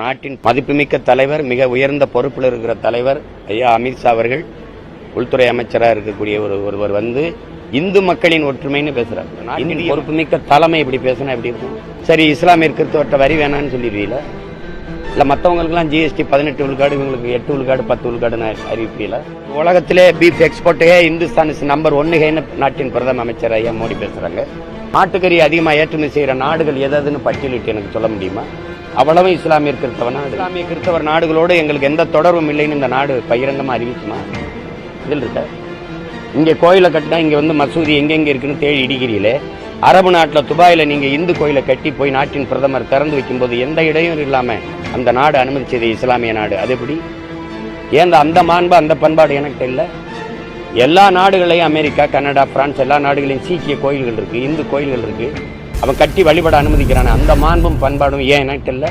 நாட்டின் மதிப்புமிக்க தலைவர் மிக உயர்ந்த பொறுப்பில் இருக்கிற தலைவர் ஐயா அமித்ஷா அவர்கள் உள்துறை அமைச்சராக இருக்கக்கூடிய ஒரு ஒருவர் வந்து இந்து மக்களின் ஒற்றுமைன்னு பேசுறாரு. நாட்டின் பொறுப்புமிக்க தலைமை இப்படி பேசினா எப்படி இருக்கும்? சரி இஸ்லாமிய கிறிஸ்தவர்கிட்ட வரி வேணாம்னு சொல்லிடுவீங்களா இல்ல மற்றவங்களுக்குலாம் ஜிஎஸ்டி பதினெட்டு விழுக்காடு இவங்களுக்கு எட்டு விழுக்காடு பத்து விழுக்காடுன்னு அறிவிப்பீல? உலகத்திலே பீஃப் எக்ஸ்போர்ட்டே இந்துஸ்தான் இஸ் நம்பர் ஒன்னுகேன்னு நாட்டின் பிரதம அமைச்சர் ஐயா மோடி பேசுறாங்க. மாட்டுக்கறி அதிகமா ஏற்றுமதி செய்யற நாடுகள் எதுன்னு பட்டியலிட்டு எனக்கு சொல்ல முடியுமா? அவ்வளவு இஸ்லாமிய கிறிஸ்தவ நாடு. இஸ்லாமிய கிறிஸ்தவர் நாடுகளோடு எங்களுக்கு எந்த தொடர்பும் இல்லைன்னு இந்த நாடு பகிரங்கமாக அறிவிக்குமா? இதில் இருக்க. இங்கே கோயிலை கட்டினா இங்கே வந்து மசூதி எங்கெங்கே இருக்குன்னு தேடி இடிக்கிறீங்களே. அரபு நாட்டில் துபாயில் நீங்கள் இந்து கோயிலை கட்டி போய் நாட்டின் பிரதமர் திறந்து வைக்கும்போது எந்த இடையும் இல்லாமல் அந்த நாடு அனுமதிச்சது இஸ்லாமிய நாடு. அது எப்படி? ஏன் அந்த மாண்பு அந்த பண்பாடு எனக்கு இல்லை? எல்லா நாடுகளையும் அமெரிக்கா கனடா பிரான்ஸ் எல்லா நாடுகளையும் சீக்கிய கோயில்கள் இருக்குது இந்து கோயில்கள் இருக்குது அவன் கட்டி வழிபட அனுமதிக்கிறான். அந்த மாண்பும் பண்பாடும் ஏன் எனக்கு இல்லை?